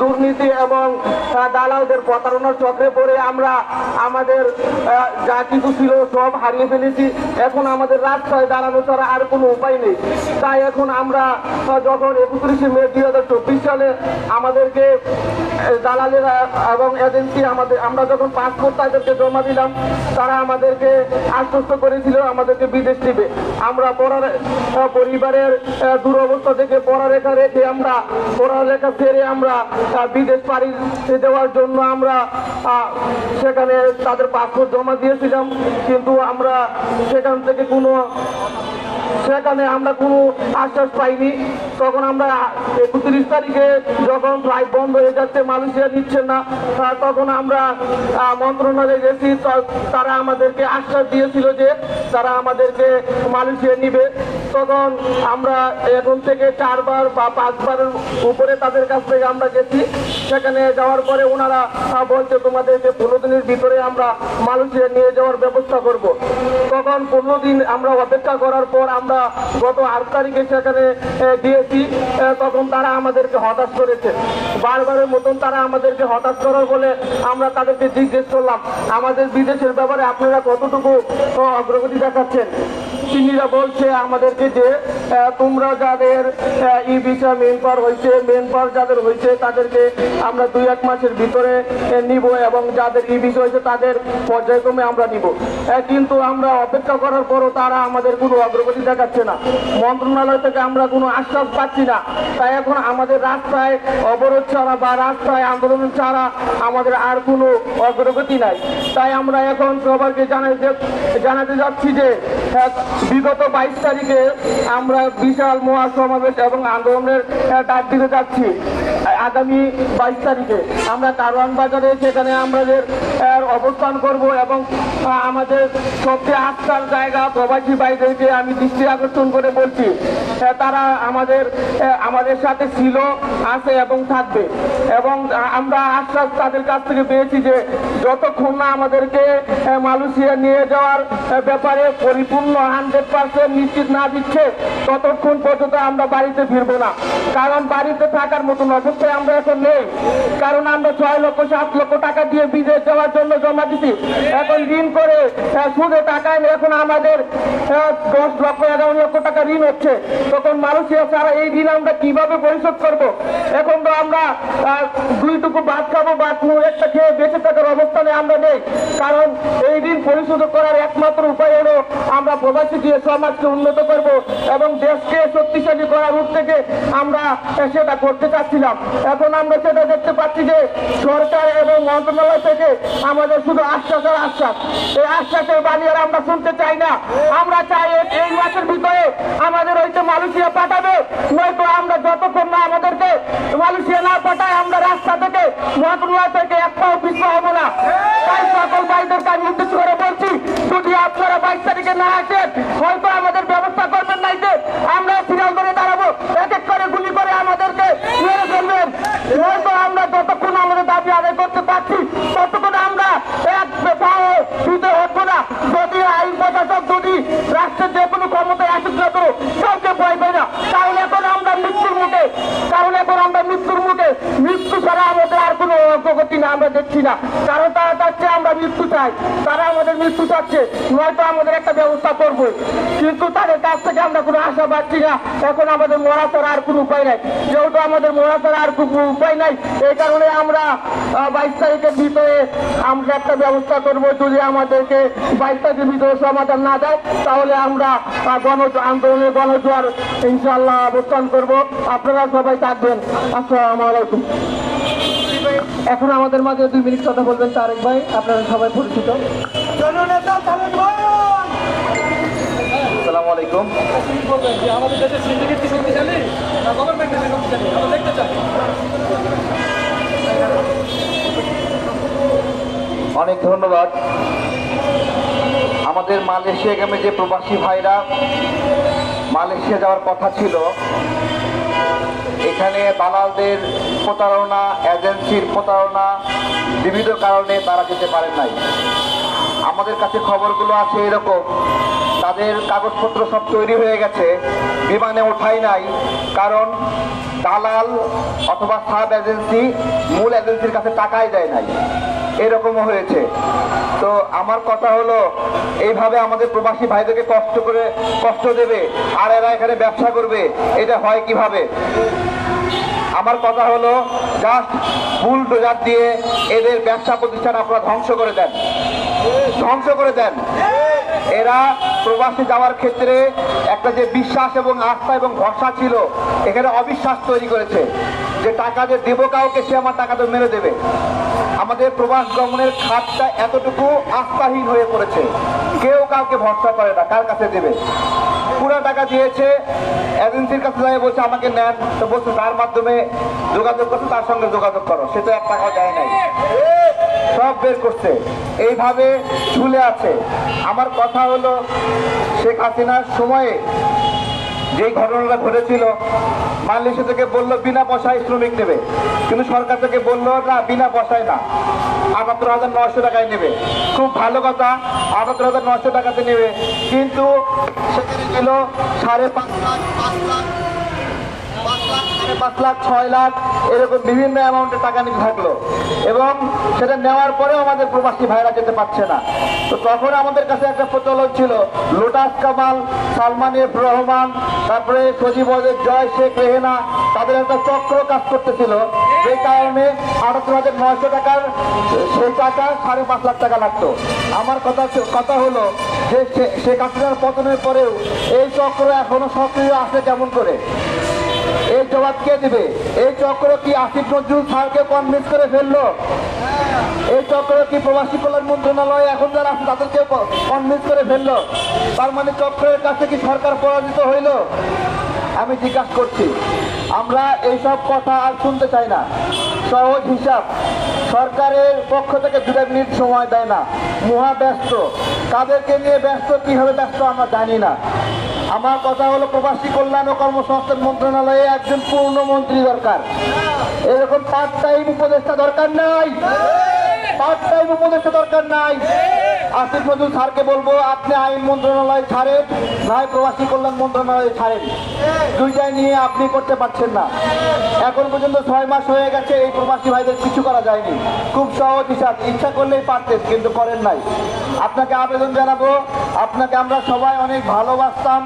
দুর্নীতি এবং দালালদের প্রতারণার চক্রে পড়ে আমরা আমাদের যা কিছু ছিল সব হারিয়ে ফেলেছি। এখন আমাদের রাস্তায় দাঁড়ানো ছাড়া আর কোনো উপায় নেই। তাই এখন আমরা যখন একত্রিশে মে দুই হাজার চব্বিশ সালে আমাদেরকে দালালেরা এবং এজেন্সি আমাদের, আমরা যখন পাসপোর্ট তাদেরকে জমা দিলাম, তারা আমাদেরকে আশ্বস্ত করেছিল আমাদেরকে বিদেশ দিবে। আমরা পড়ার পরিবারের দুরবস্থা থেকে পড়ালেখা রেখে আমরা, পড়ালেখা ফেরে আমরা বিদেশ পাড়ি দেওয়ার জন্য আমরা সেখানে তাদের পাসপোর্ট জমা দিয়েছিলাম। কিন্তু আমরা সেখান থেকে কোনো, সেখানে আমরা কোনো আশ্বাস পাইনি। তখন আমরা একত্রিশ তারিখে যখন ফ্লাইট বন্ধ হয়ে যাচ্ছে, মালয়েশিয়া নিচ্ছে না তখন আমরা মন্ত্রণালয়ে গেছি। তারা আমাদেরকে আশ্বাস দিয়েছিল যে তারা আমাদেরকে মালয়েশিয়া নিবে। তখন আমরা এখন থেকে চারবার বা পাঁচবারের উপরে তাদের কাছ থেকে আমরা গেছি। সেখানে যাওয়ার পরে ওনারা বলছে তোমাদেরকে পনেরো দিনের ভিতরে আমরা মালয়েশিয়া নিয়ে যাওয়ার ব্যবস্থা করব। তখন পনেরো দিন আমরা অপেক্ষা করার পর আমরা গত আট তারিখে সেখানে গিয়েছি। তখন তারা আমাদেরকে হতাশ করেছে। বারবারের মতন তারা আমাদেরকে হতাশ করার বলে আমরা তাদেরকে জিজ্ঞেস করলাম, আমাদের বিদেশের ব্যাপারে আপনারা কতটুকু অগ্রগতি দেখাচ্ছেন? তিনিরা বলছে আমাদেরকে যে তোমরা যাদের ই ভিসা মেন পাওয়ার হয়েছে মেন পাওয়ার যাদের হয়েছে তাদেরকে আমরা দুই এক মাসের ভিতরে নিব এবং যাদের ই ভিসা হয়েছে তাদের পর্যায়ক্রমে আমরা নিব। কিন্তু আমরা অপেক্ষা করার পরও তারা আমাদের কোনো অগ্রগতি দেখাচ্ছে না। মন্ত্রণালয় থেকে আমরা কোনো আশ্বাস পাচ্ছি না। তাই এখন আমাদের রাস্তায় অবরোধ ছাড়া বা রাস্তায় আন্দোলন ছাড়া আমাদের আর কোনো অগ্রগতি নাই। তাই আমরা এখন সবাইকে জানাতে জানাতে যাচ্ছি যে বিগত বাইশ তারিখে আমরা বিশাল মহাসমাবেশ এবং আন্দোলনের ডাক দিতে যাচ্ছি। আগামী বাইশ তারিখে আমরা কারওয়ান বাজারে, সেখানে আমাদের অবস্থান করব এবং আমাদের সবচেয়ে আস্থার জায়গা প্রবাসী বাইদেরকে আমি দৃষ্টি আকর্ষণ করে বলছি তারা আমাদের আমাদের সাথে ছিল, আছে এবং থাকবে। এবং আমরা আশ্বাস তাদের কাছ থেকে পেয়েছি যে যতক্ষণ না আমাদেরকে মালয়েশিয়া নিয়ে যাওয়ার ব্যাপারে পরিপূর্ণ হান্ড্রেড পার্সেন্ট নিশ্চিত না দিচ্ছে, ততক্ষণ পর্যন্ত আমরা বাড়িতে ফিরবো না। কারণ বাড়িতে থাকার মতন অবস্থায় আমরা এখন নেই। কারণ আমরা ছয় লক্ষ, সাত লক্ষ টাকা দিয়ে বিদেশ যাওয়ার জন্য জমা দিছি। এখন ঋণ করে সুদে টাকায় এখন আমাদের দশ লক্ষ, এগারো লক্ষ টাকা ঋণ হচ্ছে। তখন মালয়েশিয়া ছাড়া এই ঋণ আমরা কীভাবে পরিশোধ করব? এখন তো আমরা দুইটুকু ভাত খাব বা কোনো একটা খেয়ে বেঁচে থাকার অবস্থানে আমরা নেই। কারণ এই ঋণ পরিশোধ করার একমাত্র উপায় আমরা প্রবাসী দিয়ে সমাজকে উন্নত করব এবং দেশকে শক্তিশালী করার রূপ থেকে আমরা সেটা করতে চাচ্ছিলাম। এখন আমরা সেটা দেখতে পাচ্ছি যে সরকার এবং মন্ত্রণালয় থেকে আমাদের শুধু আশ্বাস আর আশ্বাস। এই আশ্বাসের বাণী আর আমরা শুনতে চাই না। আমরা চাই এই- মাসের ভিতরে আমাদের ওই তো মালয়েশিয়া পাঠাবে কারণ তারা চাচ্ছে আমরা মৃত্যু চাই। তারা আমাদের মৃত্যু চাচ্ছে। নয়তো আমাদের একটা ব্যবস্থা করব। কিন্তু তাদের কাছ থেকে আমরা কোনো আশা পাচ্ছি না। এখন আমাদের মরা ছাড়া আর কোনো উপায় নাই। যেহেতু আমাদের মরা ছাড়া আর কোনো উপায় নাই, এই কারণে আমরা বাইশ তারিখের ভিতরে আমরা একটা ব্যবস্থা করব। যদি আমাদেরকে বাইশ তারিখের ভিতরে সমাধান না দেয়, তাহলে আমরা গণ আন্দোলনে গণজোয়ার ইনশাল্লাহ অবস্থান করব। আপনারা সবাই থাকবেন। আসসালামু আলাইকুম। এখন আমাদের মাঝে দুই মিনিট কথা বলবেন তারেক ভাই আপনারা সবাই পরিচিত। জননেতা তারেক আসসালামু আলাইকুম। কি বলবেন যে আমাদের দেশের সিন্ডিকেট কি শক্তিশালী? না গভর্নমেন্ট দেশে শক্তিশালী? আমরা দেখতে চাই। অনেক ধন্যবাদ। আমাদের মালয়েশিয়া গ্রামে যে প্রবাসী ভাইরা মালয়েশিয়া যাওয়ার কথা ছিল এখানে দালালদের প্রতারণা, এজেন্সির প্রতারণা বিভিন্ন কারণে তারা যেতে পারেন নাই। আমাদের কাছে খবরগুলো আছে এরকম। তাদের কাগজপত্র সব তৈরি হয়ে গেছে, বিমানে ওঠাই নাই, কারণ দালাল অথবা সাব এজেন্সি মূল এজেন্সির কাছে টাকাই দেয় নাই। এরকমও হয়েছে। তো আমার কথা হলো, এইভাবে আমাদের প্রবাসী ভাইদেরকে কষ্ট করে কষ্ট দেবে, আর এরা এখানে ব্যবসা করবে, এটা হয় কীভাবে? আমার কথা হলো জাস্ট ফুল ডোজার দিয়ে এদের ব্যবসা প্রতিষ্ঠান আপনারা ধ্বংস করে দেন। ধ্বংস করে দেন। এরা প্রবাসে যাওয়ার ক্ষেত্রে একটা যে বিশ্বাস এবং আস্থা এবং ভরসা ছিল, এখানে অবিশ্বাস তৈরি করেছে যে টাকা যে দেবো কাউকে, সে আমার টাকা তো মেরে দেবে। আমাদের প্রবাস গমনের খাতটা এতটুকু আস্থাহীন হয়ে পড়েছে। কেউ কাউকে ভরসা করে না, কার কাছে দেবে? পুরো টাকা দিয়েছে এজেন্সির কাছে যাই বলছে আমাকে নেন। তো বলছে, তার মাধ্যমে যোগাযোগ করছে, তার সঙ্গে যোগাযোগ করো। সে তো এক টাকাও দেয় নাই। সব বের করছে। এইভাবে ঝুলে আছে। আমার কথা হলো, শেখ হাসিনার সময়ে যেই ঘটনাটা ঘটেছিল মালয়েশিয়া থেকে বলল, বিনা পয়সায় শ্রমিক নেবে। কিন্তু সরকার থেকে বলল, না, বিনা পয়সায় না। আটাত্তর হাজার নশো টাকায় নেবে। খুব ভালো কথা, আটাত্তর হাজার নশো টাকাতে নেবে। কিন্তু সেখানে ছিল সাড়ে পাঁচ লাখ পাঁচ লাখ। সাড়ে পাঁচ লাখ, ছয় লাখ, এরকম বিভিন্ন অ্যামাউন্টের টাকা নিতে থাকল। এবং সেটা নেওয়ার পরেও আমাদের প্রবাসী ভাইরা যেতে পারছে না। তো তখন আমাদের কাছে একটা প্রচলন ছিল, লোটাস কামাল সালমান এফ রহমান, তারপরে সজীব জয় শেখ রেহেনা, তাদের একটা চক্র কাজ করতেছিল। যে কারণে আটাত্তর হাজার নয়শো টাকার সেই টাকা সাড়ে পাঁচ লাখ টাকা লাগতো। আমার কথা কথা হলো যে শেখ হাসিনার পতনের পরেও এই চক্র এখনও সক্রিয় আছে কেমন করে? এই জবাব কে দিবে? এই চক্র কি আসিফ নজরুল স্যারকে কনভিন্স করে ফেলল? এই চক্র কি প্রবাসী কল্যাণ মন্ত্রণালয় এখন যারা আছে তাদেরকে কনভিন্স করে ফেলল? তার মানে চক্রের কাছে কি সরকার পরাজিত হইল? আমি জিজ্ঞাসা করছি। আমরা এইসব কথা আর শুনতে চাই না। সহজ হিসাব। সরকারের পক্ষ থেকে দুটা মিনিট সময় দেয় না। মহা ব্যস্ত। কাদেরকে নিয়ে ব্যস্ত, কীভাবে ব্যস্ত আমরা জানি না। আমার কথা হলো প্রবাসী কল্যাণ ও কর্মসংস্থান মন্ত্রণালয়ে একজন পূর্ণ মন্ত্রী দরকার। এরকম পার্ট টাইম উপদেষ্টা দরকার নাই। পার্ট টাইম উপদেষ্টা দরকার নাই। আসিফ নজরুল স্যারকে বলব, আপনি আইন মন্ত্রণালয় ছাড়েন নয় প্রবাসী কল্যাণ মন্ত্রণালয় ছাড়েন। দুইটাই নিয়ে আপনি করতে পারছেন না। এখন পর্যন্ত ছয় মাস হয়ে গেছে, এই প্রবাসী ভাইদের কিছু করা যায়নি। খুব সহজ হিসাব, ইচ্ছা করলেই পারতেন, কিন্তু করেন নাই। আপনাকে আবেদন জানাব, আপনাকে আমরা সবাই অনেক ভালোবাসতাম,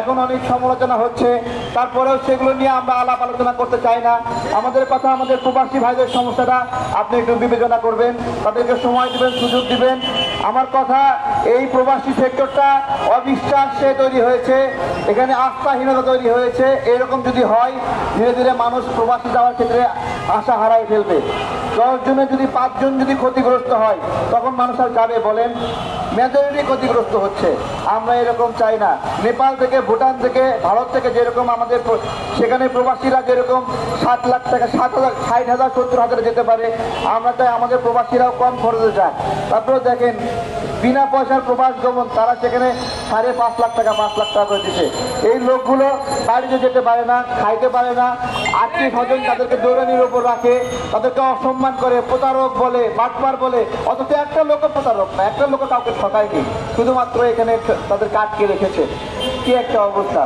এখন অনেক সমালোচনা হচ্ছে। তারপরেও সেগুলো নিয়ে আমরা আলাপ আলোচনা করতে চাই না। আমাদের কথা, আমাদের প্রবাসী ভাইদের সমস্যাটা আপনি একটু বিবেচনা করবেন, তাদেরকে সময় দিবেন, সুযোগ দিবেন। আমার কথা, এই প্রবাসী সেক্টরটা অবিশ্বাসে তৈরি হয়েছে, এখানে আস্থাহীনতা তৈরি হয়েছে, এরকম যদি হয়, ধীরে ধীরে মানুষ প্রবাসী যাওয়ার ক্ষেত্রে আশা হারাই ফেলবে। দশ জনে যদি পাঁচজন যদি ক্ষতিগ্রস্ত হয়, তখন মানুষ আর যাবে বলেন। মেজরিটি ক্ষতিগ্রস্ত হচ্ছে। আমরা এরকম চাই না। নেপাল থেকে, ভুটান থেকে, ভারত থেকে যেরকম আমাদের সেখানে প্রবাসীরা যেরকম সাত লাখ টাকা, সাত হাজার, ষাট হাজার, সত্তর হাজারে যেতে পারে, আমরা চাই আমাদের প্রবাসীরাও কম খরচে যায় তারপরে দেখেন, বিনা পয়সার প্রবাস গমন, তারা সেখানে সাড়ে পাঁচ লাখ টাকা, পাঁচ লাখ টাকা করে দিচ্ছে এই লোকগুলো বাড়িতে যেতে পারে না, খাইতে পারে না, আত্মীয় স্বজন তাদেরকে দৌড়ানির ওপর রাখে, তাদেরকে অসম্মান করে, প্রতারক বলে, বাটপার বলে, অথচ একটা লোক প্রতারক না, একটা লোক কাউকে ঠকায়নি শুধুমাত্র এখানে তাদেরকে আটকে রেখেছে। কি একটা অবস্থা।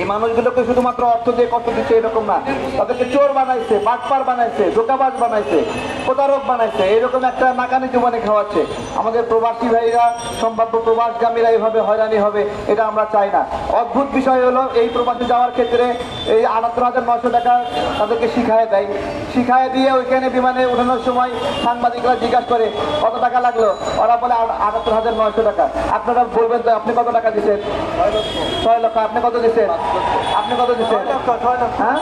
এই মানুষগুলোকে শুধুমাত্র অর্থ দিয়ে কষ্ট দিচ্ছে এরকম না। তাদেরকে চোর বানাইছে, বাটপার বানাইছে, ধোকাবাজ বানাইছে, প্রতারক বানাইছে, এরকম একটা নাকানি জীবনে খাওয়াচ্ছে। আমাদের প্রবাসী ভাইরা, সম্ভাব্য প্রবাসগামীরা এইভাবে হয়রানি হবে, এটা আমরা চাই না। অদ্ভুত বিষয় হলো, এই প্রবাসে যাওয়ার ক্ষেত্রে এই আটাত্তর হাজার নশো টাকা তাদেরকে শিখায় দেয়। শিখায় দিয়ে ওইখানে বিমানে উঠানোর সময় সাংবাদিকরা জিজ্ঞাসা করে কত টাকা লাগল? ওরা বলে আট- আটাত্তর হাজার নয়শো টাকা। আপনারা বলবেন তো আপনি কত টাকা দিচ্ছেন ছয় লক্ষ। আপনি কত দিচ্ছেন আপনি কত দিচ্ছেন হ্যাঁ?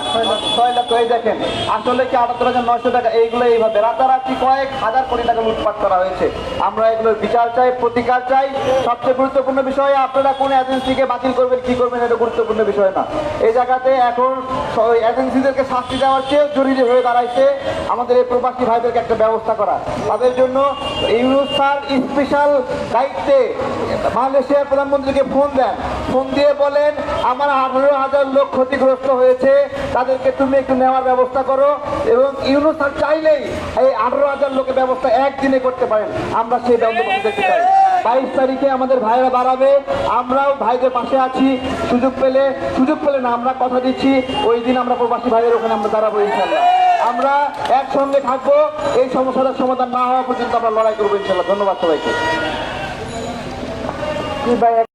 ছয় লক্ষ। এই দেখেন আসলে কি আটাত্তর হাজার নয়শো টাকা? এইগুলো এইভাবে। রাতারাতি কয়েক হাজার কোটি টাকা লুটপাট করা হয়েছে। আমরা এগুলোর বিচার চাই প্রতিকার চাই। সবচেয়ে গুরুত্বপূর্ণ বিষয় আপনারা কোন এজেন্সিকে বাতিল করবেন কি করবেন এটা গুরুত্বপূর্ণ বিষয় না। এই জায়গাতে এখন এজেন্সিদেরকে শাস্তি দেওয়ার চেয়ে জরুরি হয়ে দাঁড়াইছে আমাদের এই প্রবাসী ভাইদেরকে একটা ব্যবস্থা করা। তাদের জন্য ইউনুস স্যার স্পেশাল দায়িত্বে মালয়েশিয়ার প্রধানমন্ত্রীকে ফোন দেন। ফোন দিয়ে বলেন, আমার আঠারো হাজার লোক ক্ষতিগ্রস্ত হয়েছে, তাদেরকে তুমি একটু নেওয়ার ব্যবস্থা করো। এবং ইউনুস স্যার চাইলেই এই আঠারো হাজার লোকের ব্যবস্থা একদিনে করতে পারেন। আমরা সেই বন্দোবস্ত দেখতে চাই। বাইশ তারিখে আমাদের ভাইরা দাঁড়াবে। আমরাও ভাইদের পাশে আছি। সুযোগ পেলে সুযোগ পেলে না, আমরা কথা দিচ্ছি। ওই দিন আমরা প্রবাসী ভাইদের ওখানে আমরা দাঁড়াবো ইনশাল্লাহ আমরা একসঙ্গে থাকব। এই সমস্যাটার সমাধান না হওয়া পর্যন্ত আমরা লড়াই করব ইনশাল্লাহ ধন্যবাদ সবাইকে।